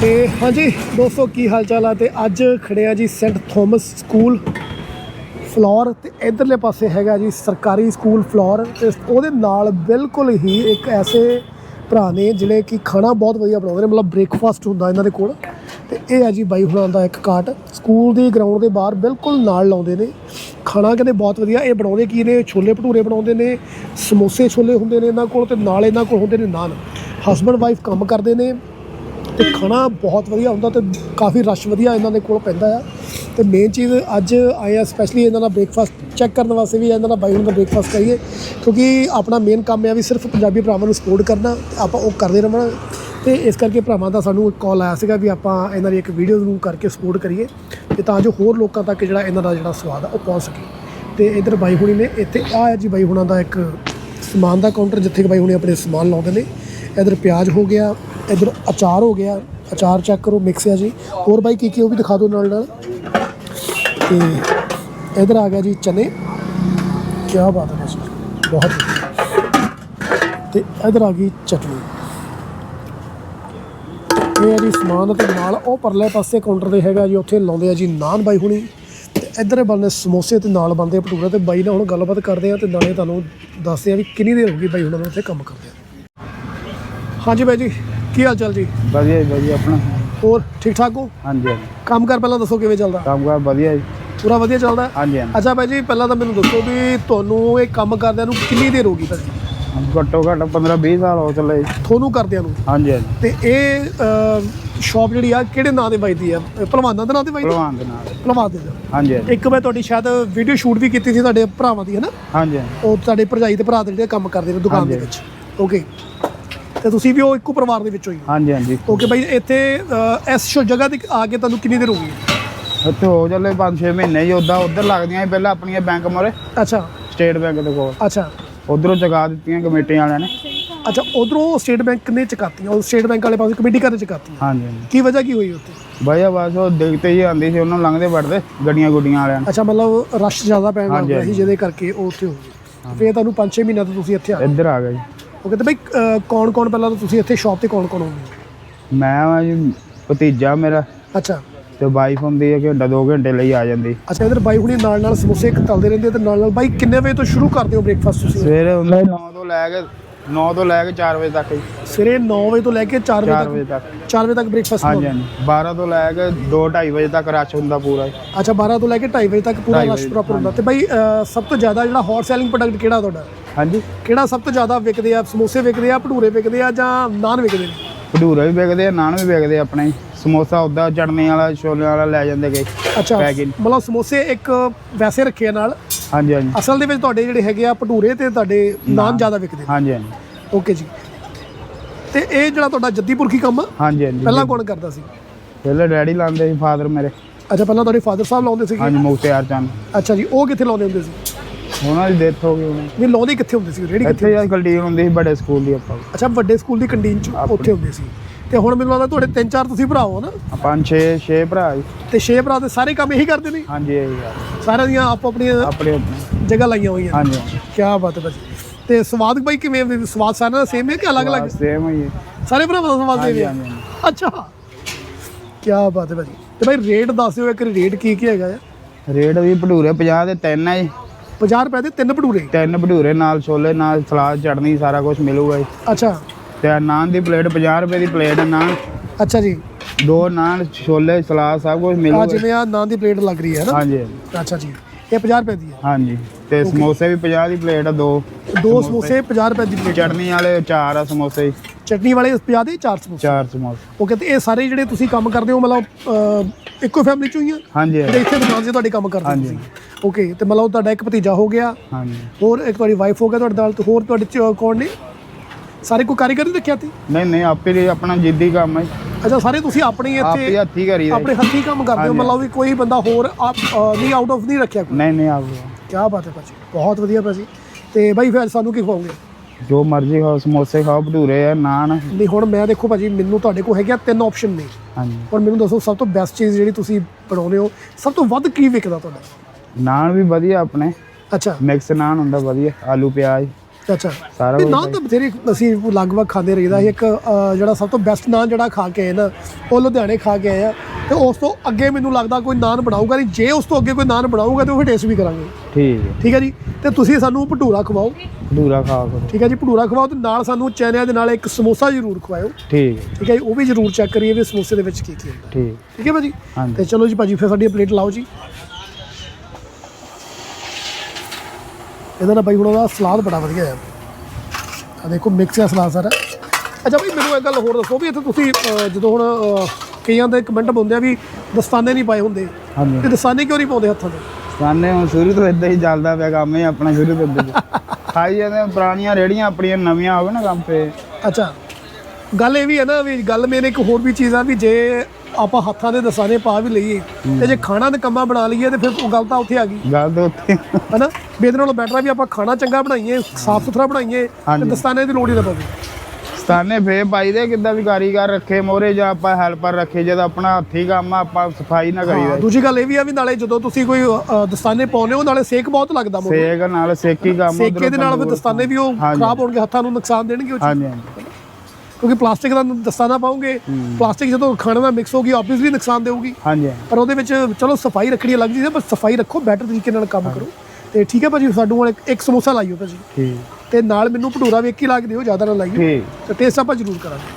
ਤੇ ਹਾਂਜੀ, ਦੋਸਤੋ, ਕੀ ਹਾਲ ਚਾਲ ਆ? ਤੇ ਅੱਜ ਖੜੇ ਆ ਜੀ ਸੈਂਟ ਥੋਮਸ ਸਕੂਲ ਫਲੋਰ ਤੇ ਇਧਰਲੇ ਪਾਸੇ ਹੈਗਾ ਜੀ ਸਰਕਾਰੀ ਸਕੂਲ ਫਲੋਰ ਤੇ ਉਹਦੇ ਨਾਲ ਬਿਲਕੁਲ ਹੀ ਇੱਕ ਐਸੇ ਭਰਾ ਨੇ ਜਿਹੜੇ ਕਿ ਖਾਣਾ ਬਹੁਤ ਵਧੀਆ ਬਣਾਉਂਦੇ ਨੇ, ਮਤਲਬ ਬ੍ਰੇਕਫਾਸਟ ਹੁੰਦਾ ਇਹਨਾਂ ਦੇ ਕੋਲ। ਤੇ ਇਹ ਆ ਜੀ ਬਾਈ ਹੁਣਾਂ ਦਾ ਇੱਕ ਕਾਟ ਸਕੂਲ ਦੀ ਗਰਾਊਂਡ ਦੇ ਬਾਹਰ ਬਿਲਕੁਲ ਨਾਲ ਲਾਉਂਦੇ ਨੇ। ਖਾਣਾ ਕਹਿੰਦੇ ਬਹੁਤ ਵਧੀਆ, ਇਹ ਬਣਾਉਂਦੇ ਕੀ ਨੇ? ਛੋਲੇ ਭਟੂਰੇ ਬਣਾਉਂਦੇ ਨੇ, ਸਮੋਸੇ ਛੋਲੇ ਹੁੰਦੇ ਨੇ ਇਹਨਾਂ ਕੋਲ ਤੇ ਨਾਲ ਇਹਨਾਂ ਕੋਲ ਹੁੰਦੇ ਨੇ ਨਾਨ। ਹਸਬੰਡ ਵਾਈਫ ਕੰਮ ਕਰਦੇ ਨੇ। ਤੇ ਖਾਣਾ ਬਹੁਤ ਵਧੀਆ ਹੁੰਦਾ ਤੇ ਕਾਫੀ ਰਸ਼ ਵਧੀਆ ਇਹਨਾਂ ਦੇ ਕੋਲ ਪੈਂਦਾ ਆ। ਤੇ ਮੇਨ ਚੀਜ਼ ਅੱਜ ਆਏ ਆ ਸਪੈਸ਼ਲੀ ਇਹਨਾਂ ਦਾ ਬ੍ਰੇਕਫਾਸਟ ਚੈੱਕ ਕਰਨ ਵਾਸਤੇ ਵੀ ਇਹਨਾਂ ਦਾ ਬਾਈ ਹੁਣ ਦਾ ਬ੍ਰੇਕਫਾਸਟ ਕਰੀਏ। ਕਿਉਂਕਿ ਆਪਣਾ ਮੇਨ ਕੰਮ ਹੈ ਵੀ ਸਿਰਫ ਪੰਜਾਬੀ ਭਰਾਵਾਂ ਨੂੰ ਸਪੋਰਟ ਕਰਨਾ ਤੇ ਆਪਾਂ ਉਹ ਕਰਦੇ ਰਹਾਂਗੇ ਤੇ ਇਸ ਕਰਕੇ ਭਰਾਵਾਂ ਦਾ ਸਾਨੂੰ ਇੱਕ ਕਾਲ ਆਇਆ ਸੀਗਾ ਵੀ ਆਪਾਂ ਇਹਨਾਂ ਦੀ ਇੱਕ ਵੀਡੀਓ ਨੂੰ ਕਰਕੇ ਸਪੋਰਟ ਕਰੀਏ, ਤੇ ਤਾਂ ਜੋ ਹੋਰ ਲੋਕਾਂ ਤੱਕ ਜਿਹੜਾ ਇਹਨਾਂ ਦਾ ਜਿਹੜਾ ਸਵਾਦ ਆ ਉਹ ਪਹੁੰਚ ਸਕੇ। ਤੇ ਇਧਰ ਬਾਈ ਹੁਣੀ ਨੇ, ਇੱਥੇ ਆ ਹੈ ਜੀ ਬਾਈ ਹੁਣਾਂ ਦਾ ਇੱਕ ਸਮਾਨ ਦਾ ਕਾਊਂਟਰ ਜਿੱਥੇ ਕਿ ਬਾਈ ਹੁਣੀ ਆਪਣੇ ਸਮਾਨ ਲਾਉਂਦੇ ਨੇ। ਇਧਰ ਪਿਆਜ਼ ਹੋ ਗਿਆ, ਇਧਰ ਅਚਾਰ ਹੋ ਗਿਆ, ਅਚਾਰ ਚੈੱਕ ਕਰੋ ਮਿਕਸ ਹੈ ਜੀ। ਹੋਰ ਬਾਈ ਕੀ ਕੀ ਉਹ ਵੀ ਦਿਖਾ ਦਿਓ ਨਾਲ ਨਾਲ ਤੇ ਇਧਰ ਆ ਗਿਆ ਜੀ ਚਨੇ। ਕੀ ਬਾਤ ਹੈ ਜੀ ਬਹੁਤ ਵਧੀਆ। ਤੇ ਇਧਰ ਆ ਗਈ ਚਟਨੀ। ਇਹ ਹੈ ਜੀ ਸਮਾਨ ਤੇ ਨਾਲ ਉਹ ਪਰਲੇ ਪਾਸੇ ਕਾਊਂਟਰ ਤੇ ਹੈਗਾ ਜੀ, ਉੱਥੇ ਲਾਉਂਦੇ ਆ ਜੀ ਨਾਨ ਬਾਈ ਹੁਣੀ। ਤੇ ਇਧਰ ਬਣਦੇ ਸਮੋਸੇ ਤੇ ਨਾਲ ਬਣਦੇ ਆ ਭਟੂਰੇ। ਤੇ ਬਾਈ ਨਾਲ ਹੁਣ ਗੱਲਬਾਤ ਕਰਦੇ ਆ ਤੇ ਨਾਲੇ ਤੁਹਾਨੂੰ ਦੱਸਦੇ ਆ ਵੀ ਕਿੰਨੀ ਦੇਰ ਹੋ ਗਈ ਬਾਈ ਹੁਣਾਂ ਨੂੰ ਉੱਥੇ ਕੰਮ ਕਰਦੇ ਆ। ਹਾਂਜੀ ਬਾਈ ਜੀ ਕੀ ਹਾਲ ਚਾਲ ਜੀ? ਵਧੀਆ ਜੀ ਵਧੀਆ ਆਪਣਾ। ਹੋਰ ਠੀਕ ਠਾਕ ਹੋ? ਹਾਂਜੀ ਹਾਂਜੀ। ਕੰਮ ਕਰ ਪਹਿਲਾਂ ਦੱਸੋ ਕਿਵੇਂ ਚੱਲਦਾ? ਕੰਮਕਾਰ ਵਧੀਆ ਜੀ। ਪੂਰਾ ਵਧੀਆ ਚੱਲਦਾ? ਹੈ? ਹਾਂਜੀ ਹਾਂਜੀ। ਅੱਛਾ ਬਾਈ ਜੀ ਪਹਿਲਾਂ ਤਾਂ ਮੈਨੂੰ ਦੱਸੋ ਵੀ ਤੁਹਾਨੂੰ ਇਹ ਕੰਮ ਕਰਦਿਆਂ ਨੂੰ ਕਿੰਨੀ ਦੇਰ ਹੋ ਗਈ ਭਾਜੀ ਘੱਟੋ ਘੱਟ 15 20 ਸਾਲ ਹੋ ਚੱਲੇ ਜੀ। ਤੁਹਾਨੂੰ ਕਰਦਿਆਂ ਨੂੰ? ਹਾਂਜੀ ਹਾਂਜੀ। ਤੇ ਇਹ ਸ਼ਾਪ ਜਿਹੜੀ ਆ ਕਿਹੜੇ ਨਾਂ ਤੇ ਵੱਜਦੀ ਆ? ਇਹ ਭਲਵਾਨਾਂ ਦੇ ਨਾਂ ਤੇ ਵੱਜਦੀ ਭਲਵਾਨ ਦੇ ਨਾਲ ਭਲਵਾਨ ਦੇ ਨਾਂ। ਹਾਂਜੀ ਹਾਂਜੀ। ਇੱਕ ਮੈਂ ਤੁਹਾਡੀ ਸ਼ਾਇਦ ਵੀਡੀਓ ਸ਼ੂਟ ਵੀ ਕੀਤੀ ਸੀ ਤੁਹਾਡੇ ਭਰਾਵਾਂ ਦੀ ਹੈ ਨਾ? ਹਾਂਜੀ ਹਾਂਜੀ। ਉਹ ਤੁਹਾਡੇ ਭਰਜਾਈ ਤੇ ਭਰਾ ਦੇ ਜਿਹੜੇ ਕੰਮ ਕਰਦੇ ਨੇ ਦੁਕਾਨ ਦੇ ਹਾਂਜੀ। ਵਿੱਚ। ਓਕੇ ਤੇ ਤੁਸੀਂ ਵੀ ਉਹ ਇੱਕੋ ਪਰਿਵਾਰ ਦੇ ਵਿੱਚੋਂ ਹੀ ਹੋ? ਹਾਂਜੀ ਹਾਂਜੀ। ਓਕੇ ਬਾਈ ਇੱਥੇ ਇਸ ਸ਼ੋ ਜਗ੍ਹਾ ਤੇ ਆ ਕੇ ਤੁਹਾਨੂੰ ਕਿੰਨੀ ਦੇਰ ਹੋ ਗਈ? ਹੈ? ਇੱਥੇ ਹੋ ਚੱਲੇ 5-6 ਮਹੀਨੇ ਜੀ ਉਦਾਂ ਉਧਰ ਲੱਗਦੀਆਂ ਸੀ ਪਹਿਲਾਂ ਆਪਣੀਆਂ ਬੈਂਕ ਮੋਰੇ। ਅੱਛਾ। ਸਟੇਟ ਬੈਂਕ ਦੇ ਕੋਲ। ਅੱਛਾ। ਉਧਰੋਂ ਚੁਕਾ ਦਿੱਤੀਆਂ ਕਮੇਟੀਆਂ ਵਾਲਿਆਂ ਨੇ। ਅੱਛਾ ਉਧਰੋਂ ਸਟੇਟ ਬੈਂਕ ਨੇ ਚਕਾਤੀਆਂ? ਉਹ ਸਟੇਟ ਬੈਂਕ ਵਾਲੇ ਪਾਸੇ ਕਮੇਟੀ ਘਰ ਚਕਾਤੀਆਂ? ਹਾਂਜੀ ਹਾਂਜੀ। ਕੀ ਵਜ੍ਹਾ ਕੀ ਹੋਈ ਉੱਥੇ? ਭਾਈਆ ਬਸ ਉਹ ਦੇਖਤੇ ਹੀ ਆਂਦੀ ਸੀ ਉਹਨਾਂ ਨੂੰ ਲੰਘਦੇ ਵੜਦੇ ਗੱਡੀਆਂ ਗੁੱਡੀਆਂ ਵਾਲਿਆਂ ਨੇ। ਅੱਛਾ ਮਤਲਬ ਰਸ਼ ਜ਼ਿਆਦਾ ਪੈਣ ਲੱਗ ਹਾਂਜੀ, ਗਿਆ ਸੀ ਹਾਂਜੀ। ਜਿਹਦੇ ਕਰਕੇ ਉਹ ਉੱਥੇ ਹੋ ਗਏ। ਫਿਰ ਤੁਹਾਨੂੰ 5-6 ਮਹੀਨਾ ਤੋਂ ਤੁਸੀਂ ਇੱਥੇ ਆ ਗਏ? ਇੱਧਰ ਆ ਗਿਆ ਜੀ। ਉਹ ਕਹਿੰਦੇ ਬਈ ਕੌਣ ਕੌਣ ਪਹਿਲਾਂ ਤਾਂ ਤੁਸੀਂ ਇੱਥੇ ਸ਼ਾਪ ਤੇ ਕੌਣ ਕੌਣ ਹੋਗੇ ਮੈਂ ਵਾਂ ਜੀ ਭਤੀਜਾ ਮੇਰਾ ਅੱਛਾ। ਤੇ ਵਾਈਫ ਹੁੰਦੀ ਹੈ ਘੰਟਾ 2 ਘੰਟੇ ਲਈ ਆ ਜਾਂਦੀ। ਅੱਛਾ ਇਧਰ ਬਾਈ ਹੁਣੀ ਨਾਲ ਨਾਲ ਸਮੋਸੇ ਤਲਦੇ ਰਹਿੰਦੇ ਤੇ ਨਾਲ ਨਾਲ ਬਾਈ ਕਿੰਨੇ ਵਜੇ ਤੋਂ ਸ਼ੁਰੂ ਕਰਦੇ ਹੋ ਬ੍ਰੇਕਫਾਸਟ ਤੁਸੀਂ? ਸਵੇਰੇ ਹੁੰਦਾ 9 ਤੋਂ ਲੈ ਕੇ 9 ਤੋਂ ਲੈ ਕੇ 4 ਵਜੇ ਤੱਕ ਜੀ। ਸਵੇਰੇ 9 ਵਜੇ ਤੋਂ ਲੈ ਕੇ 4 4 ਵਜੇ ਵਜੇ ਤੱਕ? ਤੱਕ। 4 ਵਜੇ ਤੱਕ ਬ੍ਰੇਕਫਾਸਟ ਹਾਂਜੀ ਹਾਂਜੀ। 12 ਤੋਂ ਲੈ ਕੇ 2 2:30 ਵਜੇ ਤੱਕ ਰਸ਼ ਹੁੰਦਾ ਪੂਰਾ ਜੀ। ਅੱਛਾ 12 ਤੋਂ ਲੈ ਕੇ 2:30 ਵਜੇ ਤੱਕ ਪੂਰਾ ਢਾਈ ਰਸ਼ ਵਜੇ, ਪ੍ਰੋਪਰ ਹੁੰਦਾ। ਤੇ ਬਾਈ ਅਹ, ਸਭ ਤੋਂ ਜ਼ਿਆਦਾ ਜਿਹੜਾ ਹੌਟ ਸੈਲਿੰਗ ਪ੍ਰੋਡਕਟ ਕਿਹੜਾ ਤੁਹਾਡਾ? ਹਾਂਜੀ। ਕਿਹੜਾ ਸਭ ਤੋਂ ਜ਼ਿਆਦਾ ਵਿਕਦੇ ਆ? ਸਮੋਸੇ ਵਿਕਦੇ ਆ ਭਟੂਰੇ ਵਿਕਦੇ ਆ ਜਾਂ ਨਾਨ ਵਿਕਦੇ ਨੇ? ਭਟੂਰੇ ਵੀ ਵਿਕਦੇ ਆ ਨਾਨ ਵੀ ਵਿਕਦੇ ਆ ਆਪਣੇ। ਸਮੋਸਾ ਉਦਾਂ ਚਟਨੀ ਵਾਲਾ ਛੋਲਿਆਂ ਵਾਲਾ ਲੈ ਜਾਂਦੇ ਗਏ ਅੱਛਾ। ਮਤਲਬ ਸਮੋਸੇ ਇੱਕ ਵੈਸੇ ਰੱਖੇ ਆ ਨਾਲ? ਹਾਂਜੀ ਹਾਂਜੀ। ਅਸਲ ਦੇ ਵਿੱਚ ਤੁਹਾਡੇ ਜਿਹੜੇ ਹੈਗੇ ਆ ਭਟੂਰੇ ਤੇ ਤੁਹਾਡੇ ਨਾਨ ਜ਼ਿਆਦਾ ਵਿਕਦੇ ਨੇ? ਹਾਂਜੀ ਹਾਂਜੀ। ਓਕੇ ਜੀ। ਤੇ ਇਹ ਜਿਹੜਾ ਤੁਹਾਡਾ ਜੱਦੀ ਪੁਰਖੀ ਕੰਮ ਆ, ਹਾਂਜੀ ਹਾਂਜੀ। ਪਹਿਲਾਂ ਕੌਣ ਕਰਦਾ ਸੀ? ਪਹਿਲੇ ਡੈਡੀ ਲਾਉਂਦੇ ਸੀ ਫਾਦਰ ਮੇਰੇ। ਅੱਛਾ ਪਹਿਲਾਂ ਤੁਹਾਡੇ ਫਾਦਰ ਸਾਹਿਬ ਲਾਉਂਦੇ ਸੀਗੇ? ਹਾਂਜੀ ਮੁਖਤਿਆਰ ਚੰਦ। ਅੱਛਾ ਜੀ ਉਹ ਕਿੱਥੇ ਲਾਉਂਦੇ ਹੁੰਦੇ ਸੀ? ਉਹਨਾਂ ਦੀ ਡੈਥ ਹੋ ਗਈ ਹੁਣ। ਨਹੀਂ ਲਾਉਂਦੇ ਕਿੱਥੇ ਹੁੰਦੇ ਸੀ? ਰੇੜੀ ਕਿੱਥੇ ਇੱਥੇ ਜਾਂ ਕਲਟੀਨ ਹੁੰਦੀ ਸੀ ਵੱਡੇ ਸਕੂਲ ਦੀ ਆਪਾਂ। ਅੱਛਾ ਵੱਡੇ ਸਕੂਲ ਦੀ ਕੰਟੀਨ ਚ ਆਪਣੇ। ਉੱਥੇ ਹੁੰਦੇ ਸੀ। ਤੇ ਹੁਣ ਮੈਨੂੰ ਲੱਗਦਾ ਤੁਹਾਡੇ ਤਿੰਨ ਚਾਰ ਤੁਸੀਂ ਭਰਾ ਹੋ ਨਾ? ਪੰਜ ਛੇ ਛੇ ਭਰਾ ਜੀ ਤੇ ਛੇ ਭਰਾ ਤੇ ਸਾਰੇ ਕੰਮ ਇਹੀ ਕਰਦੇ ਨੇ? ਹਾਂਜੀ ਇਹ ਯਾਰ ਸਾਰਿਆਂ ਦੀਆਂ ਆਪੋ ਆਪਣੀਆਂ ਆਪਣੇ ਜਗ੍ਹਾ ਲਾਈਆਂ ਹੋਈਆਂ। ਹਾਂਜੀ ਹਾਂਜੀ। ਕੀ ਬਾਤ ਹੈ ਭਾਜੀ। ਤੇ ਸਵਾਦ ਬਾਈ ਕਿਵੇਂ ਵੀ ਸਵਾਦ ਸਾਰਿਆਂ ਦਾ ਸੇਮ ਹੈ ਕਿ ਅਲੱਗ-ਅਲੱਗ? ਸੇਮ ਹੀ ਹੈ ਸਾਰੇ ਭਰਾਵਾਂ ਦਾ ਸਵਾਦ ਹਾਂਜੀ ਸੇਮ ਹਾਂਜੀ। ਅੱਛਾ। ਕੀ ਬਾਤ ਹੈ ਭਾਜੀ। ਤੇ ਭਾਈ ਰੇਟ ਦੱਸ ਦਿਓ ਇੱਕ ਰੇਟ ਕੀ ਕੀ ਹੈਗਾ ਆ? ਰੇਟ ਵੀ ਭਟੂਰੇ 50 ਦੇ ਤਿੰਨ ਹੈ ਜੀ। 50 ਰੁਪਏ ਦੇ ਤਿੰਨ ਭਟੂਰੇ? ਤਿੰਨ ਭਟੂਰੇ ਨਾਲ ਛੋਲੇ ਨਾਲ ਸਲਾਦ ਚਟਨੀ ਸਾਰਾ ਕੁਝ ਮਿਲੂਗਾ ਜੀ। ਅੱਛਾ। ਤੇ ਨਾਨ ਦੀ ਪਲੇਟ 50 ਰੁਪਏ ਦੀ ਪਲੇਟ ਹੈ ਨਾਨ। ਅੱਛਾ ਜੀ। ਦੋ ਨਾਨ ਛੋਲੇ ਸਲਾਦ ਸਭ ਕੁਝ ਆ ਮਿਲੂਗਾ ਜਿਵੇਂ ਆ ਨਾਂ ਦੀ ਪਲੇਟ ਲੱਗ ਰਹੀ ਹੈ ਨਾ? ਹਾਂਜੀ। ਅੱਛਾ ਜੀ। ਇਹ 50 ਰੁਪਏ ਦੀ ਹੈ। ਹਾਂਜੀ। ਤੇ ਸਮੋਸੇ ਵੀ 50 ਦੀ ਪਲੇਟ ਆ ਦੋ। ਦੋ ਸਮੋਸੇ 50 ਰੁਪਏ ਦੀ ਪਲੇਟ ਚਟਨੀ ਵਾਲੇ ਚਾਰ ਆ ਸਮੋਸੇ। ਚਟਨੀ ਵਾਲੇ 50 ਦੇ ਚਾਰ ਸਮੋਸੇ? ਚਾਰ ਸਮੋਸੇ। ਓਕੇ ਤੇ ਇਹ ਸਾਰੇ ਜਿਹੜੇ ਤੁਸੀਂ ਕੰਮ ਕਰਦੇ ਹੋ ਮਤਲਬ ਅਹ, ਇੱਕੋ ਫੈਮਿਲੀ ਚੋਂ ਹੀ ਆ? ਹਾਂਜੀ ਜਿਹੜੇ ਇੱਥੇ ਦੁਕਾਨ 'ਤੇ ਤੁਹਾਡੇ ਕੰਮ ਕਰਦੇ ਹੋ ਹਾਂਜੀ। ਤੁਸੀਂ? ਓਕੇ ਤੇ ਮਤਲਬ ਤੁਹਾਡਾ ਇੱਕ ਭਤੀਜਾ ਹੋ ਗਿਆ। ਹਾਂਜੀ। ਹੋਰ ਇੱਕ ਤੁਹਾਡੀ ਵਾਈਫ ਹੋ ਗਿਆ ਤੁਹਾਡੇ ਨਾਲ ਤੇ ਹੋਰ ਤੁਹਾਡੇ 'ਚ ਕੌਣ ਨੇ? ਸਾਰੇ ਕੋਈ ਕਾਰੀਗਰ ਨਹੀਂ ਰੱਖਿਆ ਤੇ ਨਹੀਂ ਨਹੀਂ ਆਪੇ ਲਈ ਆਪਣਾ ਜਿੱਦੀ ਕੰਮ ਹੈ। ਅੱਛਾ ਸਾਰੇ ਤੁਸੀਂ ਆਪਣੇ ਹੀ ਆਪੇ ਇੱਥੇ ਹੱਥੀ ਕਰੀ ਆਪਣੇ ਹੱਥੀਂ ਕੰਮ ਕਰਦੇ ਹੋ ਹਾਂਜੀ। ਮਤਲਬ ਵੀ ਕੋਈ ਬੰਦਾ ਹੋਰ ਆਪ ਅਹ, ਨਹੀਂ ਆਊਟ ਆਫ ਨਹੀਂ ਰੱਖਿਆ ਕੋਈ? ਨਹੀਂ ਨਹੀਂ ਆਪ ਕੀ ਬਾਤ ਹੈ ਭਾਜੀ ਬਹੁਤ ਵਧੀਆ ਭਾਜੀ। ਤੇ ਬਾਈ ਫਿਰ ਸਾਨੂੰ ਕੀ ਖਵਾਓਗੇ? ਜੋ ਮਰਜ਼ੀ ਖਾਓ ਸਮੋਸੇ ਖਾਓ ਭਟੂਰੇ ਆ ਨਾਨ। ਨਹੀਂ ਹੁਣ ਮੈਂ ਦੇਖੋ ਭਾਜੀ ਮੈਨੂੰ ਤੁਹਾਡੇ ਕੋਲ ਹੈਗੇ ਤਿੰਨ ਆਪਸ਼ਨ ਨੇ। ਹਾਂਜੀ। ਹੁਣ ਮੈਨੂੰ ਦੱਸੋ ਸਭ ਤੋਂ ਬੈਸਟ ਚੀਜ਼ ਜਿਹੜੀ ਤੁਸੀਂ ਬਣਾਉਂਦੇ ਹੋ ਸਭ ਤੋਂ ਵੱਧ ਕੀ ਵਿਕਦਾ ਤੁਹਾਡਾ? ਨਾਨ ਵੀ ਵਧੀਆ ਆਪਣੇ। ਅੱਛਾ। ਮਿਕਸ ਨਾਨ ਹੁੰਦਾ ਵਧੀਆ ਆਲੂ ਪਿਆਜ਼। ਅੱਛਾ ਸਾਰਾ ਇਹ ਕੁਝ ਨਾਨ ਤਾਂ ਬਥੇਰੇ ਅਸੀਂ ਲਗਭਗ ਖਾਂਦੇ ਰਹੀਦਾ ਸੀ। ਇੱਕ ਅ, ਜਿਹੜਾ ਸਭ ਤੋਂ ਬੈਸਟ ਨਾਨ ਜਿਹੜਾ ਖਾ ਕੇ ਆਏ ਨਾ ਉਹ ਲੁਧਿਆਣੇ ਖਾ ਕੇ ਆਏ ਆ। ਤੇ ਉਸ ਤੋਂ ਅੱਗੇ ਮੈਨੂੰ ਲੱਗਦਾ ਕੋਈ ਨਾਨ ਬਣਾਊਗਾ ਨਹੀਂ। ਜੇ ਉਸ ਤੋਂ ਅੱਗੇ ਕੋਈ ਨਾਨ ਬਣਾਊਗਾ ਤੇ ਉਹ ਫਿਰ ਟੇਸਟ ਵੀ ਕਰਾਂਗੇ। ਠੀਕ ਹੈ। ਠੀਕ ਹੈ ਜੀ? ਤੇ ਤੁਸੀਂ ਸਾਨੂੰ ਭਟੂਰਾ ਖਵਾਓ। ਦੂਰਾ ਖਾ ਕਰੋ ਠੀਕ ਹੈ ਜੀ ਭਟੂਰਾ ਖਵਾਓ ਤੇ ਨਾਲ ਸਾਨੂੰ ਚੈਨਿਆਂ ਦੇ ਨਾਲ ਇੱਕ ਸਮੋਸਾ ਜ਼ਰੂਰ ਖਵਾਇਓ। ਠੀਕ ਹੈ। ਠੀਕ ਹੈ ਜੀ ਉਹ ਵੀ ਜ਼ਰੂਰ ਚੈੱਕ ਕਰੀਏ ਵੀ ਸਮੋਸੇ ਦੇ ਵਿੱਚ ਕੀ ਕੀ ਹੁੰਦਾ। ਠੀਕ। ਠੀਕ ਹੈ ਭਾਜੀ? ਹਾਂਜੀ। ਤੇ ਚਲੋ ਜੀ ਭਾਜੀ ਫਿਰ ਸਾਡੀ ਪਲੇਟ ਲਾਓ ਜੀ। ਇਹਦਾ ਨਾ ਭਾਈ ਹੁਣ ਉਹਦਾ ਸਲਾਦ ਬੜਾ ਵਧੀਆ ਹੈ। ਆ ਦੇਖੋ ਮਿਕਸ ਹੈ ਸਲਾਦ ਸਾਰਾ। ਅੱਛਾ ਭਾਈ ਮੈਨੂੰ ਇੱਕ ਗੱਲ ਹੋਰ ਦੱਸੋ ਵੀ ਇੱਥੇ ਤੁਸੀਂ ਅਹ, ਜਦੋਂ ਹੁਣ ਅਹ, ਕਈਆਂ ਦੇ ਕਮੈਂਟ ਪਾਉਂਦੇ ਆ ਵੀ ਦਸਤਾਨੇ ਨਹੀਂ ਪਾਏ ਹੁੰਦੇ ਹਾਂਜੀ। ਤੇ ਦਸਤਾਨੇ ਕਿਉਂ ਨਹੀਂ ਪਾਉਂਦੇ ਹੱਥਾਂ ਤੇ ਸਾਨੇ ਹੁਣ ਸ਼ੁਰੂ ਤੋਂ ਇਦਾਂ ਹੀ ਚੱਲਦਾ ਪਿਆ ਕੰਮ ਹੀ ਆਪਣਾ ਸ਼ੁਰੂ ਤੋਂ ਇਦਾਂ। ਖਾਈ ਜਾਂਦੇ ਆ, ਪੁਰਾਣੀਆਂ ਰੇੜੀਆਂ ਆਪਣੀਆਂ ਨਵੀਆਂ ਹੋਵੇ ਨਾ ਕੰਮ ਤੇ। ਅੱਛਾ। ਗੱਲ ਇਹ ਵੀ ਹੈ ਨਾ ਵੀ ਗੱਲ ਮੇਰੇ ਇੱਕ ਹੋਰ ਵੀ ਚੀਜ਼ ਆ ਵੀ ਜੇ ਆਪਾਂ ਹੱਥਾਂ ਦੇ ਦਸਤਾਨੇ ਪਾ ਵੀ ਲਈਏ ਤੇ ਜੇ ਖਾਣਾ ਤੇ ਕੰਮਾ ਬਣਾ ਲਈਏ ਤੇ ਫਿਰ ਉਹ ਗੱਲ ਤਾਂ ਉੱਥੇ ਆ ਗਈ ਗੱਲ ਤਾਂ ਉੱਥੇ ਹਨਾ ਵੀ ਇਹਦੇ ਨਾਲੋਂ ਬੈਟਰ ਆ ਵੀ ਆਪਾਂ ਖਾਣਾ ਚੰਗਾ ਬਣਾਈਏ ਸਾਫ਼ ਸੁਥਰਾ ਬਣਾਈਏ ਤੇ। ਦਸਤਾਨੇ ਦੀ ਲੋੜ ਹੀ ਨਾ ਪਵੇ ਸਤਾਨੇ ਫੇ ਪਾਈਦੇ ਕਿੱਦਾਂ ਵੀ ਕਾਰੀਗਰ ਰੱਖੇ ਮੋਰੇ ਜਾਂ ਆਪਾਂ ਹੈਲਪਰ ਰੱਖੇ ਜਦ ਆਪਣਾ ਹੱਥੀ ਕੰਮ ਆ ਆਪਾਂ ਸਫ਼ਾਈ ਨਾ ਕਰੀਦਾ ਦੂਜੀ ਗੱਲ ਇਹ ਵੀ ਆ ਵੀ ਨਾਲੇ ਜਦੋਂ ਤੁਸੀਂ ਕੋਈ ਦਸਤਾਨੇ ਪਾਉਨੇ ਹੋ ਨਾਲੇ ਸੇਕ ਬਹੁਤ ਲੱਗਦਾ ਮੋਢੇ ਸੇਕ ਨਾਲ ਸੇਕੀ ਕੰਮ ਸੇਕੇ ਦੇ ਨਾਲ ਫਿਰ ਦਸਤਾਨੇ ਵੀ ਉਹ। ਖਰਾਬ ਹੋਣਗੇ ਹੱਥਾਂ ਨੂੰ ਨੁਕਸਾਨ ਦੇਣਗੇ ਉਹ। ਹਾਂਜੀ ਹਾਂਜੀ ਕਿਉਂਕਿ ਪਲਾਸਟਿਕ ਦਾ ਦਸਤਾਨਾ ਪਾਉਂਗੇ। ਪਲਾਸਟਿਕ ਜਦੋਂ ਖਾਣੇ ਨਾਲ ਮਿਕਸ ਹੋਗੀ ਆਬਵੀਅਸਲੀ ਨੁਕਸਾਨ ਦੇਊਗੀ। ਹਾਂਜੀ। ਪਰ ਉਹਦੇ ਵਿੱਚ ਚਲੋ ਸਫ਼ਾਈ ਰੱਖਣੀ ਅਲੱਗ ਚੀਜ਼ ਹੈ ਪਰ ਸਫ਼ਾਈ ਰੱਖੋ ਬੈਟਰ ਤਰੀਕੇ ਨਾਲ ਕੰਮ ਕਰੋ। ਤੇ ਠੀਕ ਹੈ ਭਾਜੀ ਸਾਨੂੰ ਹੁਣ ਇੱਕ- ਸਮੋਸਾ ਲਾਈਓ ਭਾਜੀ। ਠੀਕ। ਤੇ ਨਾਲ ਮੈਨੂੰ ਭਟੂਰਾ ਵੀ ਇੱਕ ਹੀ ਲਾ ਕੇ ਦਿਓ ਜ਼ਿਆਦਾ ਨਾ ਲਾਈਓ। ਠੀਕ। ਤੇ ਟੇਸਟ ਆਪਾਂ ਜ਼ਰੂਰ ਕਰਾਂਗੇ।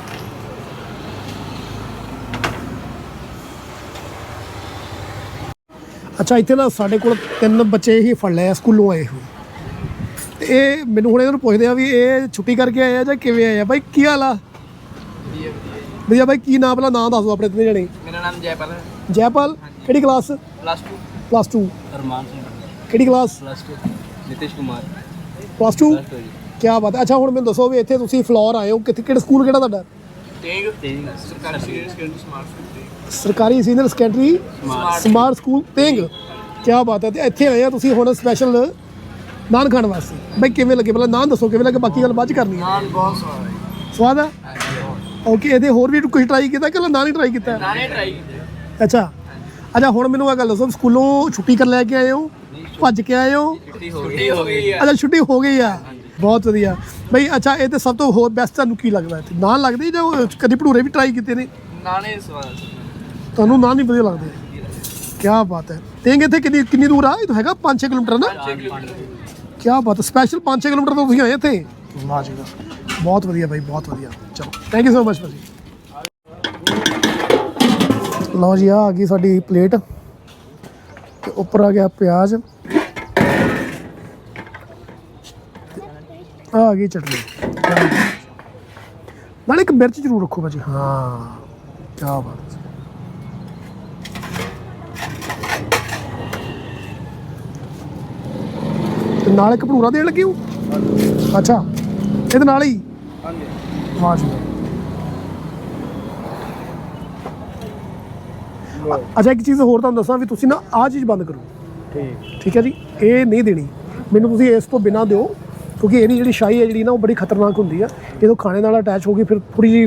ਅੱਛਾ ਇੱਥੇ ਨਾ ਸਾਡੇ ਕੋਲ ਤਿੰਨ ਬੱਚੇ ਹੀ ਫੜ ਲਏ ਆ ਸਕੂਲੋਂ ਆਏ ਹੋਏ। ਇਹ ਮੈਨੂੰ ਹੁਣ ਇਹਨਾਂ ਨੂੰ ਪੁੱਛਦੇ ਆ ਵੀ ਇਹ ਛੁੱਟੀ ਕਰਕੇ ਆਏ ਆ ਜਾਂ ਕਿਵੇਂ ਆਏ ਆ? ਬਾਈ ਕੀ ਹਾਲ ਆ? ਵਧੀਆ ਬਾਈ ਕੀ ਨਾਮ ਪਹਿਲਾਂ ਨਾਂ ਦੱਸ ਦਿਓ ਆਪਣੇ ਤਿੰਨੇ ਜਣੇ। ਮੇਰਾ ਨਾਮ ਜੈਪਾਲ ਹੈ। ਜੈਪਾਲ ਕਿਹੜੀ class? Plus 2 plus 2 Arman Singh ਕਿਹੜੀ class? Plus 2 Nitish Kumar. Plus 2 plus 2 ਜੀ। ਕੀ ਬਾਤ ਹੈ। ਅੱਛਾ ਹੁਣ ਮੈਨੂੰ ਦੱਸੋ ਵੀ ਇੱਥੇ ਤੁਸੀਂ ਫਲੋਰ ਆਏ ਹੋ। ਕਿੱਥੇ ਕਿਹੜਾ ਸਕੂਲ ਕਿਹੜਾ ਤੁਹਾਡਾ? ਤੇਗ। ਸਰਕਾਰੀ ਸੀਨੀਅਰ ਸੈਕੰਡਰੀ ਸਮਾਰਟ ਸਕੂਲ ਸਰਕਾਰੀ ਸੀਨੀਅਰ ਸੈਕੰਡਰੀ ਸਮਾਰਟ ਸਕੂਲ ਤੇਂਗ। ਕੀ ਬਾਤ ਹੈ। ਤੇ ਇੱਥੇ ਆਏ ਆ ਤੁਸੀਂ ਹੁਣ ਸਪੈਸ਼ਲ ਨਾਨ ਖਾਣ ਵਾਸਤੇ। ਬਈ ਕਿਵੇਂ ਲੱਗੇ? ਪਹਿਲਾਂ ਨਾਨ ਦੱਸੋ ਕਿਵੇਂ ਲੱਗੇ? ਬਾਕੀ ਗੱਲ ਬਾਅਦ ਚ ਕਰਨੀ ਹੈ। ਨਾਨ ਬਹੁਤ ਸਵਾਦ ਹੈ। ਸਵਾਦ ਆ ਓਕੇ ਇਹਦੇ ਹੋਰ ਵੀ ਕੁਝ ਟਰਾਈ ਕੀਤਾ ਕਿ ਨਾਨ ਹੀ ਟਰਾਈ ਕੀਤਾ? ਨਾਨੇ ਟਰਾਈ ਕੀਤੇ। ਅੱਛਾ। ਅੱਛਾ ਹੁਣ ਮੈਨੂੰ ਇਹ ਗੱਲ ਦੱਸੋ ਸਕੂਲੋਂ ਛੁੱਟੀ ਕਰ ਲੈ ਕੇ ਆਏ ਹੋ? ਭੱਜ ਕੇ ਆਏ ਹੋ? ਛੁੱਟੀ ਹੋ ਗਈ। ਹੋ ਗਈ ਅੱਛਾ ਛੁੱਟੀ ਹੋ ਗਈ ਆ। ਬਹੁਤ ਵਧੀਆ। ਬਈ ਅੱਛਾ ਇਹ ਤੇ ਸਭ ਤੋਂ ਹੋਰ ਬੈਸਟ ਤੁਹਾਨੂੰ ਕੀ ਲੱਗਦਾ ਇੱਥੇ? ਨਾਨ ਲੱਗਦੇ ਜਾਂ ਉਹ ਕਦੀ ਭਟੂਰੇ ਵੀ ਟਰਾਈ ਕੀਤੇ ਨੇ? ਨਾਨੇ ਸਵਾਦ ਤੁਹਾਨੂੰ ਨਾਨ ਨਹੀਂ ਵਧੀਆ ਲੱਗਦੇ? ਕੀ ਬਾਤ ਹੈ। ਤੇਂਗ ਇੱਥੇ ਕਿੰਨੀ ਕਿੰਨੀ ਦੂਰ ਆ? ਇਹ ਤਾਂ ਹੈਗਾ 5-6 ਕਿਲੋਮੀਟਰ ਨਾ? 6 ਕਿਲੋਮੀਟਰ। ਕੀ ਬਾਤ ਹੈ। ਸਪੈਸ਼ਲ 5-6 ਕਿਲੋਮੀਟਰ ਤੋਂ ਤੁਸੀਂ ਆਏ ਇੱਥੇ? ਵਾਹ ਜੀ ਬਹੁਤ ਵਧੀਆ ਬਾਈ, ਬਹੁਤ ਵਧੀਆ। ਚਲੋ ਥੈਂਕ ਯੂ ਸੋ ਮਚ ਭਾਜੀ। ਲਓ ਜੀ ਆ ਆ ਗਈ ਸਾਡੀ ਪਲੇਟ। ਤੇ ਉੱਪਰ ਆ ਗਿਆ ਪਿਆਜ਼। ਆ ਆ ਗਈ ਚਟਨੀ। ਨਾਲ ਇੱਕ ਮਿਰਚ ਜ਼ਰੂਰ ਰੱਖੋ ਭਾਜੀ। ਹਾਂ ਕੀ ਬਾਤ। ਤੇ ਨਾਲ ਇੱਕ ਭਟੂਰਾ ਦੇਣ ਲੱਗੇ ਹੋ? ਅੱਛਾ, ਇਹਦੇ ਨਾਲ ਹੀ? ਹਾਂਜੀ। ਅੱਛਾ ਇੱਕ ਚੀਜ਼ ਹੋਰ ਤੁਹਾਨੂੰ ਦੱਸਾਂ ਵੀ ਤੁਸੀਂ ਨਾ ਆਹ ਚੀਜ਼ ਬੰਦ ਕਰੋ। ਠੀਕ। ਠੀਕ ਹੈ ਜੀ? ਇਹ ਨਹੀਂ ਦੇਣੀ। ਮੈਨੂੰ ਤੁਸੀਂ ਇਸ ਤੋਂ ਬਿਨਾ ਦਿਓ ਕਿਉਂਕਿ ਇਹਦੀ ਜਿਹੜੀ ਸ਼ਾਈ ਹੈ ਜਿਹੜੀ ਨਾ ਉਹ ਬੜੀ ਖਤਰਨਾਕ ਹੁੰਦੀ ਆ। ਜਦੋਂ ਖਾਣੇ ਨਾਲ ਅਟੈਚ ਹੋ ਗਈ ਫਿਰ ਥੋੜੀ ਜੀ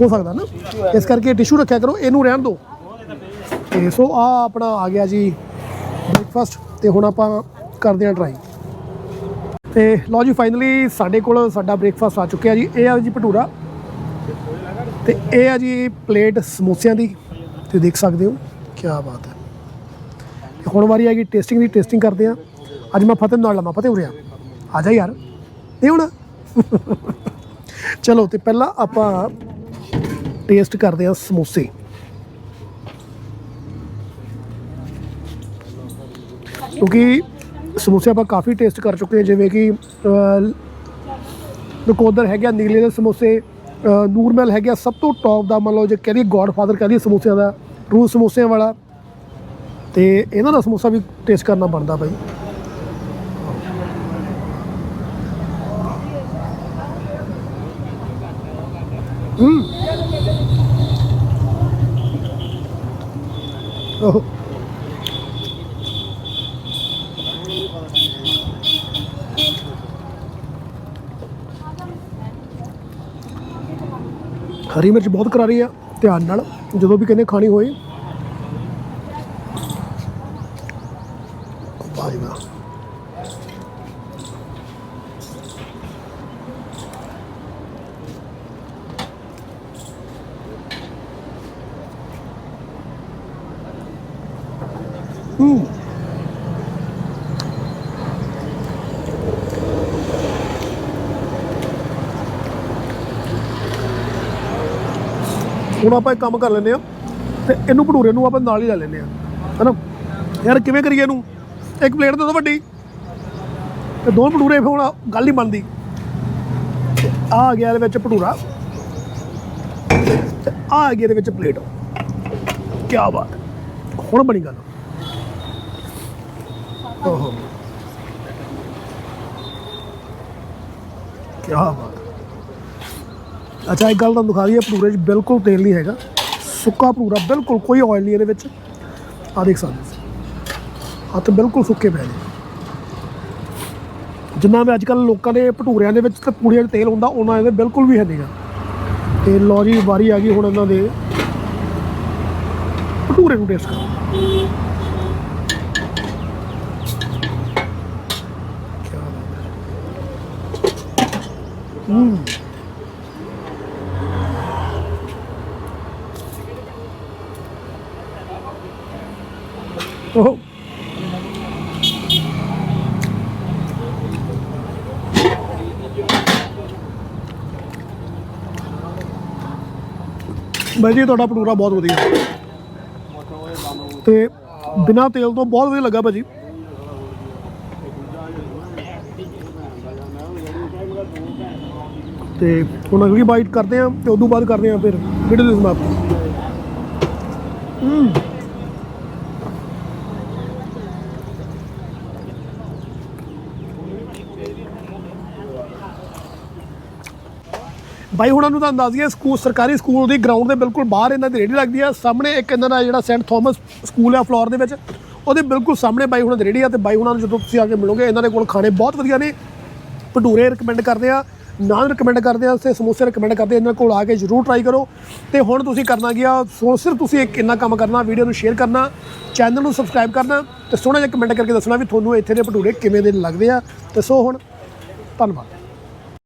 ਹੋ ਸਕਦਾ ਨਾ। ਇਸ ਕਰਕੇ ਟਿਸ਼ੂ ਰੱਖਿਆ ਕਰੋ ਇਹਨੂੰ ਰਹਿਣ ਦਿਓ। ਤੇ ਸੋ ਆ ਆਪਣਾ ਆ ਗਿਆ ਜੀ ਬ੍ਰੇਕਫਾਸਟ ਤੇ ਹੁਣ ਆਪਾਂ ਕਰਦੇ ਹਾਂ ਟਰਾਈ ਤੇ ਲਓ ਜੀ ਫਾਈਨਲੀ ਸਾਡੇ ਕੋਲ ਸਾਡਾ ਬ੍ਰੇਕਫਾਸਟ ਆ ਚੁੱਕਿਆ ਜੀ। ਇਹ ਆ ਜੀ ਭਟੂਰਾ। ਤੇ ਇਹ ਆ ਜੀ ਪਲੇਟ ਸਮੋਸਿਆਂ ਦੀ। ਤੇ ਦੇਖ ਸਕਦੇ ਹੋ ਕੀ ਬਾਤ ਹੈ। ਹੁਣ ਵਾਰੀ ਆ ਹੈਗੀ ਟੇਸਟਿੰਗ ਦੀ ਟੇਸਟਿੰਗ ਕਰਦੇ ਆ ਅੱਜ ਮੈਂ ਫਤਿਹ ਨਾਲ ਲਵਾਂ, ਫਤਿਹ ਉਰਿਆ ਆ ਜਾ ਯਾਰ। ਨਹੀਂ ਹੁਣ। ਚਲੋ, ਤੇ ਪਹਿਲਾਂ ਆਪਾਂ ਟੇਸਟ ਕਰਦੇ ਆ ਸਮੋਸੇ। ਕਿਉਂਕਿ ਸਮੋਸੇ ਆਪਾਂ ਕਾਫੀ ਟੇਸਟ ਕਰ ਚੁੱਕੇ ਹਾਂ ਜਿਵੇਂ ਕਿ ਅਹ, ਨਕੋਦਰ ਹੈਗਾ ਨੀਲੇ ਦੇ ਸਮੋਸੇ ਅਹ, ਨੂਰਮਹਿਲ ਹੈਗਾ ਸਭ ਤੋਂ ਟੌਪ ਦਾ ਮੰਨ ਲਓ ਜੇ ਕਹਿੰਦੀ ਗੋਡਫਾਦਰ ਕਹਿੰਦੀ ਸਮੋਸਿਆਂ ਦਾ ਰੂ ਸਮੋਸਿਆਂ ਵਾਲਾ। ਤੇ ਇਹਨਾਂ ਦਾ ਸਮੋਸਾ ਵੀ ਟੇਸਟ ਕਰਨਾ ਬਣਦਾ ਬਾਈ। ਹੂੰ। ਓਹ। ਹਰੀ ਮਿਰਚ ਬਹੁਤ ਕਰਾਰੀ ਆ ਧਿਆਨ ਨਾਲ ਜਦੋਂ ਵੀ ਕਹਿੰਦੇ ਖਾਣੀ ਹੋਏ ਹੁਣ ਆਪਾਂ ਇੱਕ ਕੰਮ ਕਰ ਲੈਂਦੇ ਆ ਤੇ ਇਹਨੂੰ ਭਟੂਰੇ ਨੂੰ ਆਪਾਂ ਨਾਲ ਹੀ ਲੈ ਲੈਂਦੇ ਆ ਹੈਨਾ? ਯਾਰ ਕਿਵੇਂ ਕਰੀਏ ਇਹਨੂੰ? ਇੱਕ ਪਲੇਟ ਦੇ ਦੋ ਵੱਡੀ। ਤੇ ਦੋ ਭਟੂਰੇ ਫਿਰ ਹੁਣ ਗੱਲ ਹੀ ਬਣਦੀ। ਆ ਆ ਗਿਆ ਇਹਦੇ ਵਿੱਚ ਭਟੂਰਾ। ਤੇ ਆ ਆ ਗਿਆ ਇਹਦੇ ਵਿੱਚ ਪਲੇਟ। ਕੀ ਬਾਤ। ਹੁਣ ਬਣੀ ਗੱਲ। ਓਹੋ। ਕੀ ਬਾਤ। ਅੱਛਾ, ਇੱਕ ਗੱਲ ਤੁਹਾਨੂੰ ਦਿਖਾ ਦਈਏ, ਭਟੂਰੇ 'ਚ ਬਿਲਕੁਲ ਤੇਲ ਨਹੀਂ ਹੈਗਾ। ਸੁੱਕਾ ਭਟੂਰਾ, ਬਿਲਕੁਲ ਕੋਈ ਆਇਲ ਨਹੀਂ ਇਹਦੇ ਵਿੱਚ। ਆ ਦੇਖ ਸਕਦੇ ਹੋ ਹੱਥ ਬਿਲਕੁਲ ਸੁੱਕੇ ਪਏ ਨੇ। ਜਿੰਨਾ ਵੀ ਅੱਜ ਕੱਲ ਲੋਕਾਂ ਦੇ ਭਟੂਰਿਆਂ ਦੇ ਵਿੱਚ ਤੇ ਪੂੜੀਆਂ 'ਚ ਤੇਲ ਹੁੰਦਾ ਉਹਨਾਂ ਇਹਦੇ ਬਿਲਕੁਲ ਵੀ ਹੈ ਨਹੀਂਗਾ। ਤੇ ਲੋ ਜੀ, ਵਾਰੀ ਆ ਗਈ ਹੁਣ ਇਹਨਾਂ ਦੇ ਭਟੂਰੇ ਨੂੰ ਟੇਸਟ ਕਰੋ ਕਿਆ ਉਹ ਬਾਈ ਜੀ, ਤੁਹਾਡਾ ਭਟੂਰਾ ਬਹੁਤ ਵਧੀਆ। ਤੇ ਬਿਨਾ ਤੇਲ ਤੋਂ ਬਹੁਤ ਵਧੀਆ ਲੱਗਾ ਭਾਜੀ। ਤੇ ਹੁਣ ਅਗਲੀ ਬਾਈਟ ਕਰਦੇ ਆ ਤੇ ਉਦੋਂ ਬਾਅਦ ਕਰਦੇ ਆ ਫਿਰ ਵੀਡੀਓ ਦੀ ਸਮਾਪਤੀ ਹੂੰ। ਬਾਈ, ਹੁਣਾਂ ਨੂੰ ਤਾਂ ਅੰਦਾਜ਼ ਹੈ ਸਕੂਲ ਸਰਕਾਰੀ ਸਕੂਲ ਦੀ ਗਰਾਊਂਡ ਦੇ ਬਿਲਕੁਲ ਬਾਹਰ ਇਹਨਾਂ ਦੀ ਰੇੜੀ ਲੱਗਦੀ ਹੈ। ਸਾਹਮਣੇ ਇੱਕ ਇਹਨਾਂ ਦਾ ਜਿਹੜਾ ਸੈਂਟ ਥਾਮਸ ਸਕੂਲ ਆ ਫਲੋਰ ਦੇ ਵਿੱਚ, ਉਹਦੇ ਬਿਲਕੁਲ ਸਾਹਮਣੇ ਬਾਈ ਹੁਣ ਦੀ ਰੇੜੀ ਆ ਤੇ ਬਾਈ ਹੁਣਾਂ ਨੂੰ ਜਦੋਂ ਤੁਸੀਂ ਆ ਕੇ ਮਿਲੋਗੇ, ਇਹਨਾਂ ਦੇ ਕੋਲ ਖਾਣੇ ਬਹੁਤ ਵਧੀਆ ਨੇ। ਭਟੂਰੇ ਰਿਕਮੈਂਡ ਕਰਦੇ ਆ, ਨਾਨ ਰਿਕਮੈਂਡ ਕਰਦੇ ਆ ਤੇ ਸਮੋਸੇ ਰਿਕਮੈਂਡ ਕਰਦੇ ਇਹਨਾਂ ਕੋਲ ਆ ਕੇ ਜਰੂਰ ਟਰਾਈ ਕਰੋ। ਤੇ ਹੁਣ ਤੁਸੀਂ ਕਰਨਾ ਕੀ ਆ ਸੋ ਸਿਰਫ ਤੁਸੀਂ ਇੱਕ ਇੰਨਾ ਕੰਮ ਕਰਨਾ ਵੀਡੀਓ ਨੂੰ ਸ਼ੇਅਰ ਕਰਨਾ ਚੈਨਲ ਨੂੰ ਸਬਸਕ੍ਰਾਈਬ ਕਰਨਾ, ਤੇ ਸੋਹਣਾ ਜਿਹਾ ਕਮੈਂਟ ਕਰਕੇ ਦੱਸਣਾ ਵੀ ਤੁਹਾਨੂੰ ਇੱਥੇ ਦੇ ਭਟੂਰੇ ਕਿਵੇਂ ਦੇ ਲੱਗਦੇ ਆ। ਤੇ ਸੋ ਹੁਣ, ਧੰਨਵਾਦ।